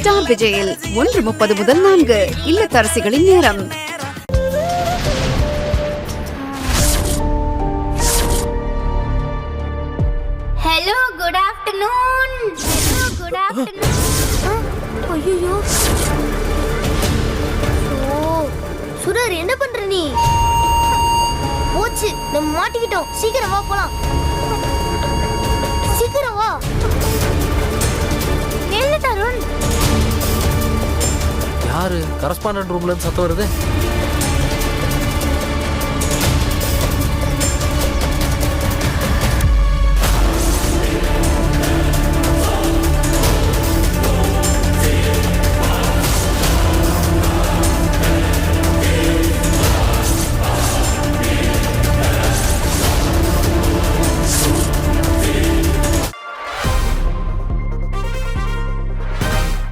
Star விஜயில் ஒன்று முப்பது முதல் நான்கு. இல்லத்தரசிகளின் நேரம். Hello good afternoon hello good afternoon ஐயோ ஓ சுரர் என்ன பண்ற நீ? போச்சு நம்ம மாட்டிக்கிட்டோம். சீக்கிரம் போலாம். யாரு கரஸ்பாண்டன்ட் ரூம்ல இருந்து சத்தம் வருது.